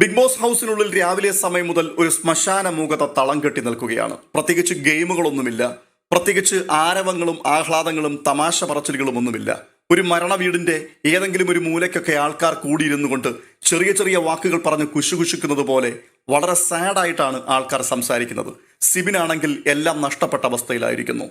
Big boss ഹൗസിനുള്ളിൽ രാവിലെ സമയം മുതൽ ഒരു ശ്മശാന മൂകത തളം കെട്ടി നിൽക്കുകയാണ്. പ്രത്യേകിച്ച് ഗെയിമുകളൊന്നുമില്ല. പ്രത്യേകിച്ച് ആരവങ്ങളും ആഹ്ലാദങ്ങളും തമാശ പറച്ചിലുകളും ഒന്നുമില്ല. ഒരു മരണ വീടിന്റെ ഏതെങ്കിലും ഒരു മൂലയ്ക്കൊക്കെ ആൾക്കാർ കൂടിയിരുന്നു കൊണ്ട് ചെറിയ ചെറിയ വാക്കുകൾ പറഞ്ഞ് കുശുകുശുക്കുന്നത് പോലെ വളരെ സാഡായിട്ടാണ് ആൾക്കാർ സംസാരിക്കുന്നത്. സിബിനാണെങ്കിൽ എല്ലാം നഷ്ടപ്പെട്ട അവസ്ഥയിലായിരിക്കുന്നു.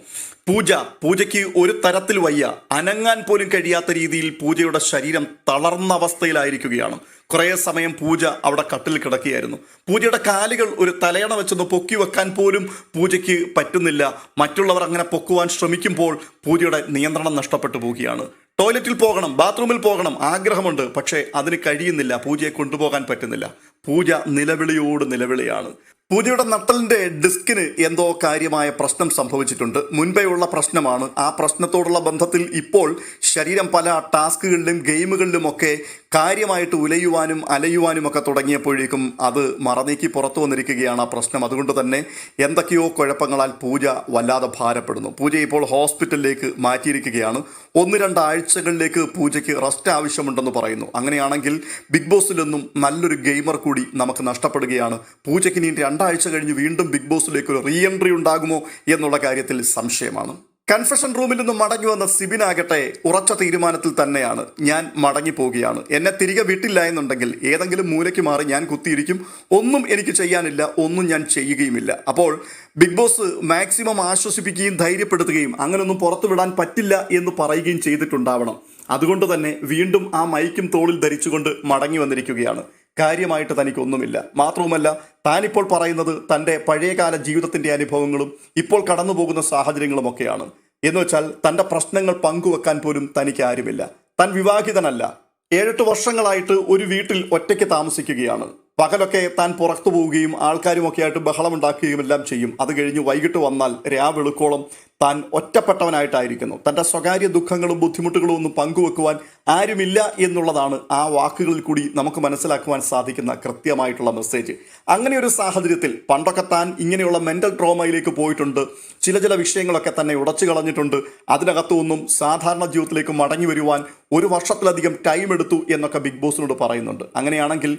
പൂജ പൂജയ്ക്ക് ഒരു തരത്തിൽ വയ്യ. അനങ്ങാൻ പോലും കഴിയാത്ത രീതിയിൽ പൂജയുടെ ശരീരം തളർന്ന അവസ്ഥയിലായിരിക്കുകയാണ്. കുറേ സമയം പൂജ അവിടെ കട്ടിൽ കിടക്കുകയായിരുന്നു. പൂജയുടെ കാലുകൾ ഒരു തലയണ വെച്ചൊന്ന് പൊക്കി വെക്കാൻ പോലും പൂജയ്ക്ക് പറ്റുന്നില്ല. മറ്റുള്ളവർ അങ്ങനെ പൊക്കുവാൻ ശ്രമിക്കുമ്പോൾ പൂജയുടെ നിയന്ത്രണം നഷ്ടപ്പെട്ടു പോവുകയാണ്. ടോയ്ലറ്റിൽ പോകണം ബാത്റൂമിൽ പോകണം ആഗ്രഹമുണ്ട്. പക്ഷേ അതിന് കഴിയുന്നില്ല. പൂജയെ കൊണ്ടുപോകാൻ പറ്റുന്നില്ല. പൂജ നിലവിളിയോട് നിലവിളിയാണ്. പൂജയുടെ നട്ടലിന്റെ ഡിസ്കിന് എന്തോ കാര്യമായ പ്രശ്നം സംഭവിച്ചിട്ടുണ്ട്. മുൻപേ ഉള്ള പ്രശ്നമാണ്. ആ പ്രശ്നത്തോടുള്ള ബന്ധത്തിൽ ഇപ്പോൾ ശരീരം പല ടാസ്കുകളിലും ഗെയിമുകളിലും ഒക്കെ കാര്യമായിട്ട് ഉലയുവാനും അലയുവാനും ഒക്കെ തുടങ്ങിയപ്പോഴേക്കും അത് മറനീക്കി പുറത്തു വന്നിരിക്കുകയാണ് ആ പ്രശ്നം. അതുകൊണ്ട് തന്നെ എന്തൊക്കെയോ കുഴപ്പങ്ങളാൽ പൂജ വല്ലാതെ ഭാരപ്പെടുന്നു. പൂജ ഇപ്പോൾ ഹോസ്പിറ്റലിലേക്ക് മാറ്റിയിരിക്കുകയാണ്. ഒന്ന് രണ്ടാഴ്ചകളിലേക്ക് പൂജയ്ക്ക് റെസ്റ്റ് ആവശ്യമുണ്ടെന്ന് പറയുന്നു. അങ്ങനെയാണെങ്കിൽ ബിഗ് ബോസിലൊന്നും നല്ലൊരു ഗെയിമർ കൂടി നമുക്ക് നഷ്ടപ്പെടുകയാണ്. പൂജയ്ക്ക് ഇനി രണ്ടാഴ്ച കഴിഞ്ഞ് വീണ്ടും ബിഗ് ബോസിലേക്ക് ഒരു റീ എൻട്രി ഉണ്ടാകുമോ എന്നുള്ള കാര്യത്തിൽ സംശയമാണ്. കൺഫെഷൻ റൂമിൽ നിന്ന് മടങ്ങി വന്ന സിബിനാകട്ടെ ഉറച്ച തീരുമാനത്തിൽ തന്നെയാണ്. ഞാൻ മടങ്ങി പോവുകയാണ്. എന്നെ തിരികെ വിട്ടില്ല എന്നുണ്ടെങ്കിൽ ഏതെങ്കിലും മൂലയ്ക്ക് മാറി ഞാൻ കുത്തിയിരിക്കും. ഒന്നും എനിക്ക് ചെയ്യാനില്ല ഒന്നും ഞാൻ ചെയ്യുകയുമില്ല. അപ്പോൾ ബിഗ് ബോസ് മാക്സിമം ആശ്വസിപ്പിക്കുകയും ധൈര്യപ്പെടുത്തുകയും അങ്ങനൊന്നും പുറത്തു വിടാൻ പറ്റില്ല എന്ന് പറയുകയും ചെയ്തിട്ടുണ്ടാവണം. അതുകൊണ്ട് തന്നെ വീണ്ടും ആ മൈക്കും തോളിൽ ധരിച്ചുകൊണ്ട് മടങ്ങി വന്നിരിക്കുകയാണ്. കാര്യമായിട്ട് തനിക്കൊന്നുമില്ല. മാത്രവുമല്ല താനിപ്പോൾ പറയുന്നത് തന്റെ പഴയകാല ജീവിതത്തിന്റെ അനുഭവങ്ങളും ഇപ്പോൾ കടന്നു പോകുന്ന സാഹചര്യങ്ങളുമൊക്കെയാണ്. എന്ന് വെച്ചാൽ തന്റെ പ്രശ്നങ്ങൾ പങ്കുവെക്കാൻ പോലും തനിക്ക് ആരുമില്ല താൻ വിവാഹിതനല്ല. ഏഴെട്ട് വർഷങ്ങളായിട്ട് ഒരു വീട്ടിൽ ഒറ്റയ്ക്ക് താമസിക്കുകയാണ്. പകലൊക്കെ താൻ പുറത്തു പോവുകയും ആൾക്കാരുമൊക്കെ ആയിട്ട് ബഹളമുണ്ടാക്കുകയും എല്ലാം ചെയ്യും. അത് കഴിഞ്ഞ് വൈകിട്ട് വന്നാൽ രാവെളുക്കോളം താൻ ഒറ്റപ്പെട്ടവനായിട്ടായിരിക്കുന്നു. തന്റെ സ്വകാര്യ ദുഃഖങ്ങളും ബുദ്ധിമുട്ടുകളും ഒന്നും പങ്കുവെക്കുവാൻ ആരുമില്ല എന്നുള്ളതാണ് ആ വാക്കുകളിൽ കൂടി നമുക്ക് മനസ്സിലാക്കുവാൻ സാധിക്കുന്ന കൃത്യമായിട്ടുള്ള മെസ്സേജ് അങ്ങനെ ഒരു സാഹചര്യത്തിൽ പണ്ടൊക്കെ താൻ ഇങ്ങനെയുള്ള മെന്റൽ ട്രോമയിലേക്ക് പോയിട്ടുണ്ട്. ചില ചില വിഷയങ്ങളൊക്കെ തന്നെ ഉടച്ചു കളഞ്ഞിട്ടുണ്ട്. അതിനകത്തൊന്നും സാധാരണ ജീവിതത്തിലേക്ക് മടങ്ങി വരുവാൻ ഒരു വർഷത്തിലധികം ടൈം എടുത്തു എന്നൊക്കെ ബിഗ് ബോസിനോട് പറയുന്നുണ്ട്. അങ്ങനെയാണെങ്കിൽ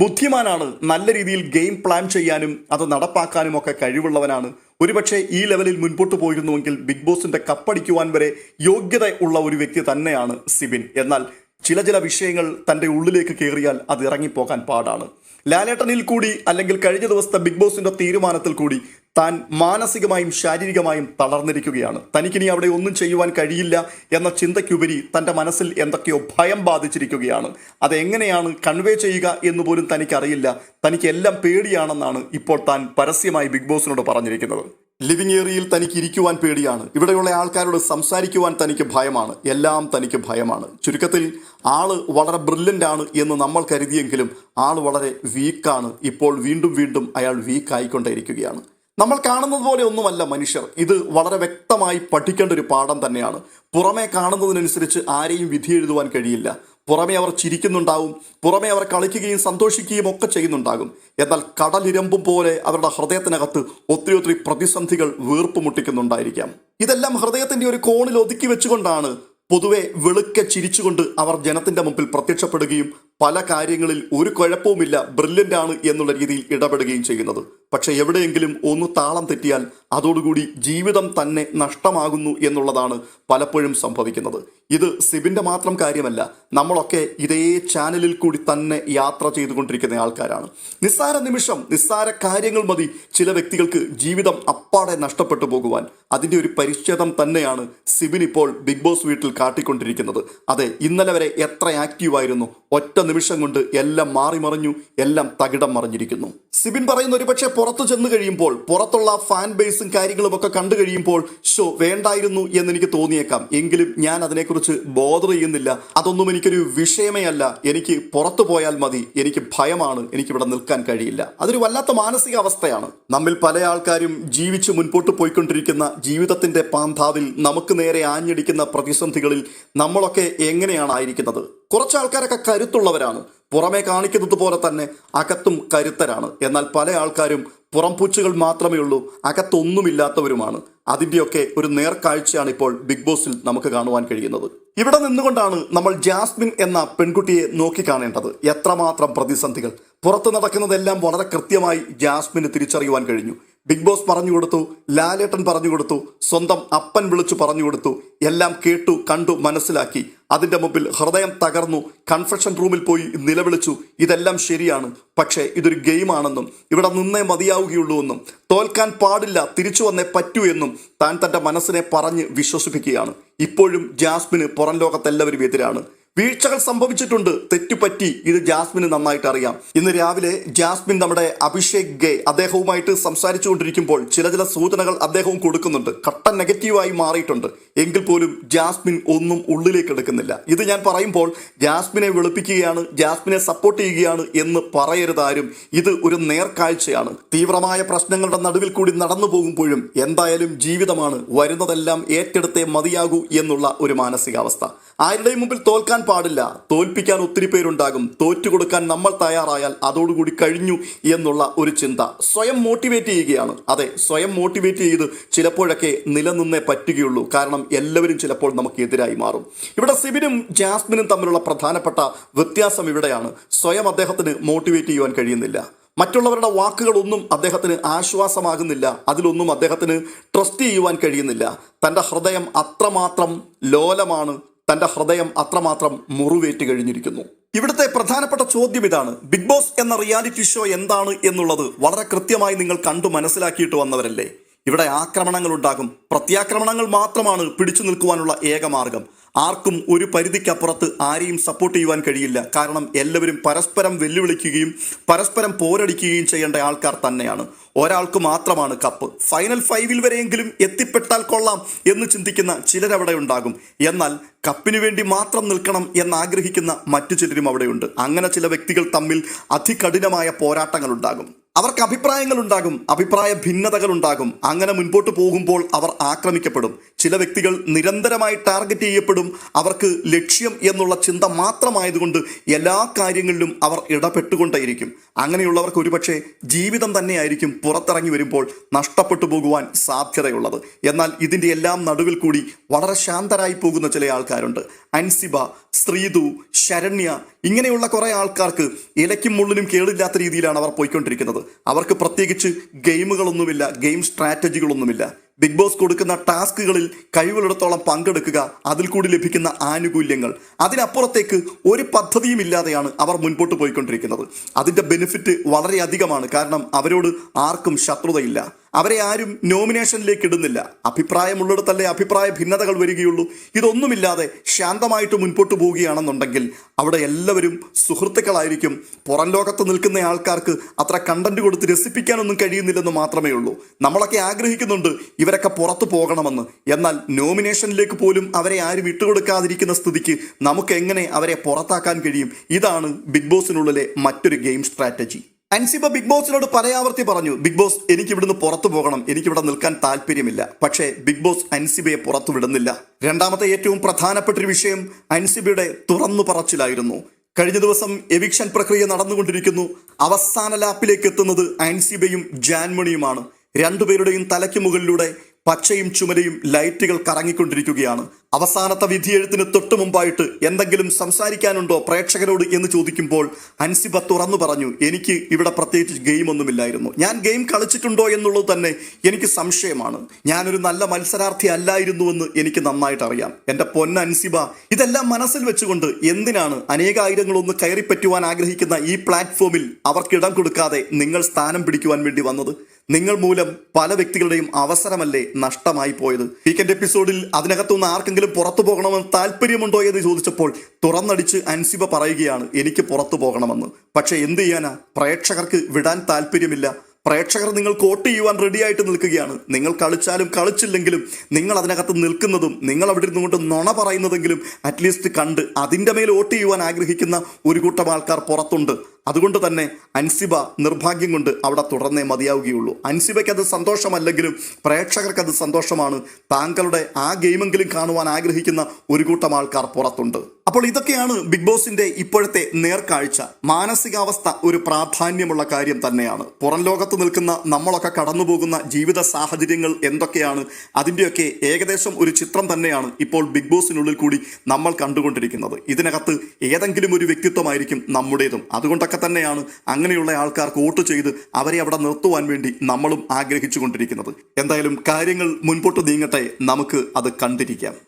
ബുദ്ധിമാനാണ് നല്ല രീതിയിൽ ഗെയിം പ്ലാൻ ചെയ്യാനും അത് നടപ്പാക്കാനും ഒക്കെ കഴിവുള്ളവനാണ്. ഒരുപക്ഷെ ഈ ലെവലിൽ മുൻപോട്ട് പോയിരുന്നുവെങ്കിൽ ബിഗ് ബോസിന്റെ കപ്പടിക്കുവാൻ വരെ യോഗ്യത ഉള്ള ഒരു വ്യക്തി തന്നെയാണ് സിബിൻ. എന്നാൽ ചില ചില വിഷയങ്ങൾ തന്റെ ഉള്ളിലേക്ക് കയറിയാൽ അത് ഇറങ്ങിപ്പോകാൻ പാടാണ്. ലാലേട്ടനിൽ കൂടി അല്ലെങ്കിൽ കഴിഞ്ഞ ദിവസത്തെ ബിഗ് ബോസിന്റെ തീരുമാനത്തിൽ കൂടി താൻ മാനസികമായും ശാരീരികമായും തളർന്നിരിക്കുകയാണ്. തനിക്കിനി അവിടെ ഒന്നും ചെയ്യുവാൻ കഴിയില്ല എന്ന ചിന്തയ്ക്കുപരി തന്റെ മനസ്സിൽ എന്തൊക്കെയോ ഭയം ബാധിച്ചിരിക്കുകയാണ്. അതെങ്ങനെയാണ് കൺവേ ചെയ്യുക എന്ന് പോലും തനിക്കറിയില്ല. തനിക്ക് എല്ലാം പേടിയാണെന്നാണ് ഇപ്പോൾ താൻ പരസ്യമായി ബിഗ് ബോസിനോട് പറഞ്ഞിരിക്കുന്നത്. ലിവിംഗ് ഏരിയയിൽ തനിക്ക് ഇരിക്കുവാൻ പേടിയാണ്. ഇവിടെയുള്ള ആൾക്കാരോട് സംസാരിക്കുവാൻ തനിക്ക് ഭയമാണ്. എല്ലാം തനിക്ക് ഭയമാണ്. ചുരുക്കത്തിൽ ആൾ വളരെ ബ്രില്യന്റ് ആണ് എന്ന് നമ്മൾ കരുതിയെങ്കിലും ആൾ വളരെ വീക്കാണ് ഇപ്പോൾ വീണ്ടും വീണ്ടും അയാൾ വീക്കായിക്കൊണ്ടേയിരിക്കുകയാണ് നമ്മൾ കാണുന്നത് പോലെ ഒന്നുമല്ല മനുഷ്യർ. ഇത് വളരെ വ്യക്തമായി പഠിക്കേണ്ട ഒരു പാഠം തന്നെയാണ്. പുറമേ കാണുന്നതിനനുസരിച്ച് ആരെയും വിധി എഴുതുവാൻ കഴിയില്ല. പുറമേ അവർ ചിരിക്കുന്നുണ്ടാവും. പുറമേ അവർ കളിക്കുകയും സന്തോഷിക്കുകയും ഒക്കെ ചെയ്യുന്നുണ്ടാകും. എന്നാൽ കടലിരമ്പും പോലെ അവരുടെ ഹൃദയത്തിനകത്ത് ഒത്തിരി ഒത്തിരി പ്രതിസന്ധികൾ വീർപ്പ് മുട്ടിക്കുന്നുണ്ടായിരിക്കാം ഇതെല്ലാം ഹൃദയത്തിന്റെ ഒരു കോണിൽ ഒതുക്കി വെച്ചുകൊണ്ടാണ് പൊതുവെ വെളുക്കെ ചിരിച്ചുകൊണ്ട് അവർ ജനത്തിന്റെ മുമ്പിൽ പ്രത്യക്ഷപ്പെടുകയും പല കാര്യങ്ങളിൽ ഒരു കുഴപ്പവുമില്ല ബ്രില്യന്റ് ആണ് എന്നുള്ള രീതിയിൽ ഇടപെടുകയും ചെയ്യുന്നത്. പക്ഷേ എവിടെയെങ്കിലും ഒന്ന് താളം തെറ്റിയാൽ അതോടുകൂടി ജീവിതം തന്നെ നഷ്ടമാകുന്നു എന്നുള്ളതാണ് പലപ്പോഴും സംഭവിക്കുന്നത്. ഇത് സിബിന്റെ മാത്രം കാര്യമല്ല നമ്മളൊക്കെ ഇതേ ചാനലിൽ കൂടി തന്നെ യാത്ര ചെയ്തുകൊണ്ടിരിക്കുന്ന ആൾക്കാരാണ്. നിസ്സാര നിമിഷം നിസ്സാര കാര്യങ്ങൾ മതി ചില വ്യക്തികൾക്ക് ജീവിതം അപ്പാടെ നഷ്ടപ്പെട്ടു പോകുവാൻ. അതിന്റെ ഒരു പരിച്ഛേദം തന്നെയാണ് സിബിൻ ഇപ്പോൾ ബിഗ് ബോസ് വീട്ടിൽ കാട്ടിക്കൊണ്ടിരിക്കുന്നത്. അതെ ഇന്നലെ വരെ എത്ര ആക്റ്റീവായിരുന്നു ഒറ്റ നിമിഷം കൊണ്ട് എല്ലാം മാറി മറിഞ്ഞു എല്ലാം തകിടം മറിഞ്ഞിരിക്കുന്നു. സിബിൻ പറയുന്ന ഒരുപക്ഷെ പുറത്തു ചെന്ന് കഴിയുമ്പോൾ പുറത്തുള്ള ഫാൻ ബേസും കാര്യങ്ങളും ഒക്കെ കണ്ടു കഴിയുമ്പോൾ ഷോ വേണ്ടായിരുന്നു എന്ന് എനിക്ക് തോന്നിയേക്കാം. എങ്കിലും ഞാൻ അതിനെക്കുറിച്ച് ബോധർ ചെയ്യുന്നില്ല. അതൊന്നും എനിക്കൊരു വിഷയമേ അല്ല. എനിക്ക് പുറത്തു പോയാൽ മതി. എനിക്ക് ഭയമാണ്. എനിക്കിവിടെ നിൽക്കാൻ കഴിയില്ല. അതൊരു വല്ലാത്ത മാനസിക അവസ്ഥയാണ് നമ്മിൽ പല ആൾക്കാരും ജീവിച്ച് മുൻപോട്ട് പോയിക്കൊണ്ടിരിക്കുന്ന ജീവിതത്തിന്റെ പാന്താവിൽ നമുക്ക് നേരെ ആഞ്ഞടിക്കുന്ന പ്രതിസന്ധികളിൽ നമ്മളൊക്കെ എങ്ങനെയാണ് ആയിരിക്കുന്നത്? കുറച്ച് ആൾക്കാരൊക്കെ കരുത്തുള്ളവരാണ്. പുറമേ കാണിക്കുന്നത് പോലെ തന്നെ അകത്തും കരുത്തരാണ്. എന്നാൽ പല ആൾക്കാരും പുറംപൂച്ചുകൾ മാത്രമേ ഉള്ളൂ അകത്തൊന്നുമില്ലാത്തവരുമാണ്. അതിന്റെയൊക്കെ ഒരു നേർക്കാഴ്ചയാണ് ഇപ്പോൾ ബിഗ് ബോസിൽ നമുക്ക് കാണുവാൻ കഴിയുന്നത്. ഇവിടെ നിന്നുകൊണ്ടാണ് നമ്മൾ ജാസ്മിൻ എന്ന പെൺകുട്ടിയെ നോക്കി കാണേണ്ടത്. എത്രമാത്രം പ്രതിസന്ധികൾ. പുറത്ത് നടക്കുന്നതെല്ലാം വളരെ കൃത്യമായി ജാസ്മിന് തിരിച്ചറിയുവാൻ കഴിഞ്ഞു. ബിഗ് ബോസ് പറഞ്ഞു കൊടുത്തു ലാലേട്ടൻ പറഞ്ഞു കൊടുത്തു സ്വന്തം അപ്പൻ വിളിച്ചു പറഞ്ഞു കൊടുത്തു എല്ലാം കേട്ടു കണ്ടു മനസ്സിലാക്കി. അതിന്റെ മുമ്പിൽ ഹൃദയം തകർന്നു കൺഫെഷൻ റൂമിൽ പോയി നിലവിളിച്ചു ഇതെല്ലാം ശരിയാണ് പക്ഷേ ഇതൊരു ഗെയിമാണെന്നും ഇവിടെ നിന്നേ മതിയാവുകയുള്ളൂ എന്നും തോൽക്കാൻ പാടില്ല തിരിച്ചു വന്നേ പറ്റൂ എന്നും താൻ തന്റെ മനസ്സിനെ പറഞ്ഞ് വിശ്വസിപ്പിക്കുകയാണ്. ഇപ്പോഴും ജാസ്മിന് പുറം ലോകത്തെല്ലാവരും എതിരാണ്. വീഴ്ചകൾ സംഭവിച്ചിട്ടുണ്ട് തെറ്റുപറ്റി ഇത് ജാസ്മിന് നന്നായിട്ട് അറിയാം. ഇന്ന് രാവിലെ ജാസ്മിൻ നമ്മുടെ അഭിഷേക് ഗെ അദ്ദേഹവുമായിട്ട് സംസാരിച്ചുകൊണ്ടിരിക്കുമ്പോൾ ചില ചില സൂചനകൾ അദ്ദേഹവും കൊടുക്കുന്നുണ്ട്. കട്ട നെഗറ്റീവായി മാറിയിട്ടുണ്ട്. എങ്കിൽ പോലും ജാസ്മിൻ ഒന്നും ഉള്ളിലേക്ക് എടുക്കുന്നില്ല. ഇത് ഞാൻ പറയുമ്പോൾ ജാസ്മിനെ വെളുപ്പിക്കുകയാണ് ജാസ്മിനെ സപ്പോർട്ട് ചെയ്യുകയാണ് എന്ന് പറയരുതാരും ഇത് ഒരു നേർക്കാഴ്ചയാണ്. തീവ്രമായ പ്രശ്നങ്ങളുടെ നടുവിൽ കൂടി നടന്നു പോകുമ്പോഴും എന്തായാലും ജീവിതമാണ് വരുന്നതെല്ലാം ഏറ്റെടുത്തേ മതിയാകൂ എന്നുള്ള ഒരു മാനസികാവസ്ഥ. ആരുടെയും മുമ്പിൽ തോൽക്കാൻ പാടില്ല. തോൽപ്പിക്കാൻ ഒത്തിരി പേരുണ്ടാകും. തോറ്റുകൊടുക്കാൻ നമ്മൾ തയ്യാറായാൽ അതോടുകൂടി കഴിഞ്ഞു എന്നുള്ള ഒരു ചിന്ത സ്വയം മോട്ടിവേറ്റ് ചെയ്യുകയാണ്. അതെ സ്വയം മോട്ടിവേറ്റ് ചെയ്ത് ചിലപ്പോഴൊക്കെ നിലനിന്നേ പറ്റുകയുള്ളൂ. കാരണം എല്ലാവരും ചിലപ്പോൾ നമുക്ക് എതിരായി മാറും. ഇവിടെ സിബിനും ജാസ്മിനും തമ്മിലുള്ള പ്രധാനപ്പെട്ട വ്യത്യാസം ഇവിടെയാണ്. സ്വയം അദ്ദേഹത്തിന് മോട്ടിവേറ്റ് ചെയ്യുവാൻ കഴിയുന്നില്ല. മറ്റുള്ളവരുടെ വാക്കുകളൊന്നും അദ്ദേഹത്തിന് ആശ്വാസമാകുന്നില്ല. അതിലൊന്നും അദ്ദേഹത്തിന് ട്രസ്റ്റ് ചെയ്യുവാൻ കഴിയുന്നില്ല. തന്റെ ഹൃദയം അത്രമാത്രം ലോലമാണ്. തന്റെ ഹൃദയം അത്രമാത്രം മുറിവേറ്റ് കഴിഞ്ഞിരിക്കുന്നു. ഇവിടുത്തെ പ്രധാനപ്പെട്ട ചോദ്യം ഇതാണ്. ബിഗ് ബോസ് എന്ന റിയാലിറ്റി ഷോ എന്താണ് എന്നുള്ളത് വളരെ കൃത്യമായി നിങ്ങൾ കണ്ടു മനസ്സിലാക്കിയിട്ട് വന്നവരല്ലേ? ഇവിടെ ആക്രമണങ്ങൾ ഉണ്ടാകും. പ്രത്യാക്രമണങ്ങൾ മാത്രമാണ് പിടിച്ചു നിൽക്കുവാനുള്ള ഏക മാർഗം. ആർക്കും ഒരു പരിധിക്കപ്പുറത്ത് ആരെയും സപ്പോർട്ട് ചെയ്യുവാൻ കഴിയില്ല. കാരണം എല്ലാവരും പരസ്പരം വെല്ലുവിളിക്കുകയും പരസ്പരം പോരടിക്കുകയും ചെയ്യേണ്ട ആൾക്കാർ തന്നെയാണ്. ഒരാൾക്ക് മാത്രമാണ് കപ്പ്. ഫൈനൽ ഫൈവിൽ വരെയെങ്കിലും എത്തിപ്പെട്ടാൽ കൊള്ളാം എന്ന് ചിന്തിക്കുന്ന ചിലരവിടെ ഉണ്ടാകും. എന്നാൽ കപ്പിനു വേണ്ടി മാത്രം നിൽക്കണം എന്നാഗ്രഹിക്കുന്ന മറ്റു ചിലരും അവിടെയുണ്ട്. അങ്ങനെ ചില വ്യക്തികൾ തമ്മിൽ അതികഠിനമായ പോരാട്ടങ്ങൾ ഉണ്ടാകും. അവർക്ക് അഭിപ്രായങ്ങൾ ഉണ്ടാകും അഭിപ്രായ ഭിന്നതകൾ ഉണ്ടാകും അങ്ങനെ മുൻപോട്ട് പോകുമ്പോൾ അവർ ആക്രമിക്കപ്പെടും. ചില വ്യക്തികൾ നിരന്തരമായി ടാർഗറ്റ് ചെയ്യപ്പെടും. അവർക്ക് ലക്ഷ്യം എന്നുള്ള ചിന്ത മാത്രമായതുകൊണ്ട് എല്ലാ കാര്യങ്ങളിലും അവർ ഇടപെട്ടുകൊണ്ടേയിരിക്കും. അങ്ങനെയുള്ളവർക്ക് ഒരുപക്ഷെ ജീവിതം തന്നെയായിരിക്കും പുറത്തിറങ്ങി വരുമ്പോൾ നഷ്ടപ്പെട്ടു പോകുവാൻ സാധ്യതയുള്ളത്. എന്നാൽ ഇതിന്റെ എല്ലാം നടുവിൽ കൂടി വളരെ ശാന്തരായി പോകുന്ന ചില ആൾക്കാരുണ്ട്. അൻസിബ ശ്രീതു ശരണ്യ ഇങ്ങനെയുള്ള കുറേ ആൾക്കാർക്ക് ഇലയ്ക്കും മുള്ളിനും കേടില്ലാത്ത രീതിയിലാണ് അവർ പോയിക്കൊണ്ടിരിക്കുന്നത്. അവർക്ക് പ്രത്യേകിച്ച് ഗെയിമുകളൊന്നുമില്ല ഗെയിം സ്ട്രാറ്റജികളൊന്നുമില്ല. ബിഗ് ബോസ് കൊടുക്കുന്ന ടാസ്കുകളിൽ കഴിവുള്ളിടത്തോളം പങ്കെടുക്കുക അതിൽ കൂടി ലഭിക്കുന്ന ആനുകൂല്യങ്ങൾ. അതിനപ്പുറത്തേക്ക് ഒരു പദ്ധതിയും ഇല്ലാതെയാണ് അവർ മുൻപോട്ട് പോയിക്കൊണ്ടിരിക്കുന്നത്. അതിന്റെ ബെനിഫിറ്റ് വളരെയധികമാണ് കാരണം അവരോട് ആർക്കും ശത്രുതയില്ല. അവരെ ആരും നോമിനേഷനിലേക്ക് ഇടുന്നില്ല. അഭിപ്രായമുള്ളിടത്തല്ലേ അഭിപ്രായ ഭിന്നതകൾ വരികയുള്ളൂ. ഇതൊന്നുമില്ലാതെ ശാന്തമായിട്ട് മുൻപോട്ട് പോവുകയാണെന്നുണ്ടെങ്കിൽ അവിടെ എല്ലാവരും സുഹൃത്തുക്കളായിരിക്കും. പുറം ലോകത്ത് നിൽക്കുന്ന ആൾക്കാർക്ക് അത്ര കണ്ടന്റ് കൊടുത്ത് രസിപ്പിക്കാനൊന്നും കഴിയുന്നില്ലെന്ന് മാത്രമേ ഉള്ളൂ നമ്മളൊക്കെ ആഗ്രഹിക്കുന്നുണ്ട് ഇവരൊക്കെ പുറത്തു പോകണമെന്ന്. എന്നാൽ നോമിനേഷനിലേക്ക് പോലും അവരെ ആരും ഇട്ടുകൊടുക്കാതിരിക്കുന്ന സ്ഥിതിക്ക് നമുക്ക് എങ്ങനെ അവരെ പുറത്താക്കാൻ കഴിയും? ഇതാണ് ബിഗ് ബോസിനുള്ളിലെ മറ്റൊരു ഗെയിം സ്ട്രാറ്റജി അൻസിബ ബിഗ് ബോസിനോട് പലയാവർത്തി പറഞ്ഞു ബിഗ് ബോസ് എനിക്ക് ഇവിടുന്ന് പുറത്തു പോകണം. എനിക്കിവിടെ നിൽക്കാൻ താല്പര്യമില്ല. പക്ഷേ ബിഗ് ബോസ് അൻസിബയെ പുറത്തു വിടുന്നില്ല. രണ്ടാമത്തെ ഏറ്റവും പ്രധാനപ്പെട്ട ഒരു വിഷയം അൻസിബയുടെ തുറന്നു പറച്ചിലായിരുന്നു. കഴിഞ്ഞ ദിവസം എവിക്ഷൻ പ്രക്രിയ നടന്നുകൊണ്ടിരിക്കുന്നു. അവസാന ലാപ്പിലേക്ക് എത്തുന്നത് അൻസിബയും ജാൻമണിയുമാണ്. രണ്ടുപേരുടെയും തലയ്ക്ക് മുകളിലൂടെ പച്ചയും ചുമരയും ലൈറ്റുകൾ കറങ്ങിക്കൊണ്ടിരിക്കുകയാണ്. അവസാനത്തെ വിധിയെഴുത്തിന് തൊട്ടു മുമ്പായിട്ട് എന്തെങ്കിലും സംസാരിക്കാനുണ്ടോ പ്രേക്ഷകരോട് എന്ന് ചോദിക്കുമ്പോൾ അൻസിബ തുറന്നു പറഞ്ഞു എനിക്ക് ഇവിടെ പ്രത്യേകിച്ച് ഗെയിമൊന്നുമില്ലായിരുന്നു. ഞാൻ ഗെയിം കളിച്ചിട്ടുണ്ടോ എന്നുള്ളത് തന്നെ എനിക്ക് സംശയമാണ്. ഞാനൊരു നല്ല മത്സരാർത്ഥി അല്ലായിരുന്നുവെന്ന് എനിക്ക് നന്നായിട്ട് അറിയാം. എന്റെ പൊന്ന അൻസിബ ഇതെല്ലാം മനസ്സിൽ വെച്ചുകൊണ്ട് എന്തിനാണ് അനേകായിരങ്ങളൊന്ന് കയറിപ്പറ്റുവാൻ ആഗ്രഹിക്കുന്ന ഈ പ്ലാറ്റ്ഫോമിൽ അവർക്കിടം കൊടുക്കാതെ നിങ്ങൾ സ്ഥാനം പിടിക്കുവാൻ വേണ്ടി വന്നത്? നിങ്ങൾ മൂലം പല വ്യക്തികളുടെയും അവസരമല്ലേ നഷ്ടമായി പോയത്? വീക്കെൻഡ് എപ്പിസോഡിൽ അതിനകത്തുനിന്ന് ആർക്കെങ്കിലും പുറത്തു പോകണമെന്ന് താല്പര്യമുണ്ടോ എന്ന് ചോദിച്ചപ്പോൾ തുറന്നടിച്ച് അൻസിബ പറയുകയാണ് എനിക്ക് പുറത്തു പോകണമെന്ന്. പക്ഷെ എന്ത് ചെയ്യാനാ? പ്രേക്ഷകർക്ക് വിടാൻ താല്പര്യമില്ല. പ്രേക്ഷകർ നിങ്ങൾ കോട്ട് ചെയ്യുവാൻ റെഡിയായിട്ട് നിൽക്കുകയാണ്. നിങ്ങൾ കളിച്ചാലും കളിച്ചില്ലെങ്കിലും നിങ്ങൾ അതിനകത്ത് നിൽക്കുന്നതും നിങ്ങൾ അവിടെ ഇരുന്നുകൊണ്ട് നുണ പറയുന്നതെങ്കിലും അറ്റ്ലീസ്റ്റ് കണ്ട് അതിന്റെ മേൽ വോട്ട് ചെയ്യുവാൻ ആഗ്രഹിക്കുന്ന ഒരു കൂട്ടം ആൾക്കാർ പുറത്തുണ്ട്. അതുകൊണ്ട് തന്നെ അൻസിബ നിർഭാഗ്യം കൊണ്ട് അവിടെ തുടർന്നേ മതിയാവുകയുള്ളൂ. അൻസിബയ്ക്ക് അത് സന്തോഷമല്ലെങ്കിലും പ്രേക്ഷകർക്ക് അത് സന്തോഷമാണ്. താങ്കളുടെ ആ ഗെയിമെങ്കിലും കാണുവാൻ ആഗ്രഹിക്കുന്ന ഒരു കൂട്ടം ആൾക്കാർ പുറത്തുണ്ട്. അപ്പോൾ ഇതൊക്കെയാണ് ബിഗ് ബോസിന്റെ ഇപ്പോഴത്തെ നേർക്കാഴ്ച. മാനസികാവസ്ഥ ഒരു പ്രാധാന്യമുള്ള കാര്യം തന്നെയാണ്. പുറം ലോകത്ത് നിൽക്കുന്ന നമ്മളൊക്കെ കടന്നുപോകുന്ന ജീവിത സാഹചര്യങ്ങൾ എന്തൊക്കെയാണ്? അതിന്റെയൊക്കെ ഏകദേശം ഒരു ചിത്രം തന്നെയാണ് ഇപ്പോൾ ബിഗ് ബോസിനുള്ളിൽ കൂടി നമ്മൾ കണ്ടുകൊണ്ടിരിക്കുന്നത്. ഇതിനകത്ത് ഏതെങ്കിലും ഒരു വ്യക്തിത്വമായിരിക്കും നമ്മുടേതും. അതുകൊണ്ടൊക്കെ തന്നെയാണ് അങ്ങനെയുള്ള ആൾക്കാർക്ക് വോട്ട് ചെയ്ത് അവരെ അവിടെ നിർത്തുവാൻ വേണ്ടി നമ്മളും ആഗ്രഹിച്ചു കൊണ്ടിരിക്കുന്നത് എന്തായാലും കാര്യങ്ങൾ മുൻപോട്ട് നീങ്ങട്ടെ. നമുക്ക് അത് കണ്ടിരിക്കാം.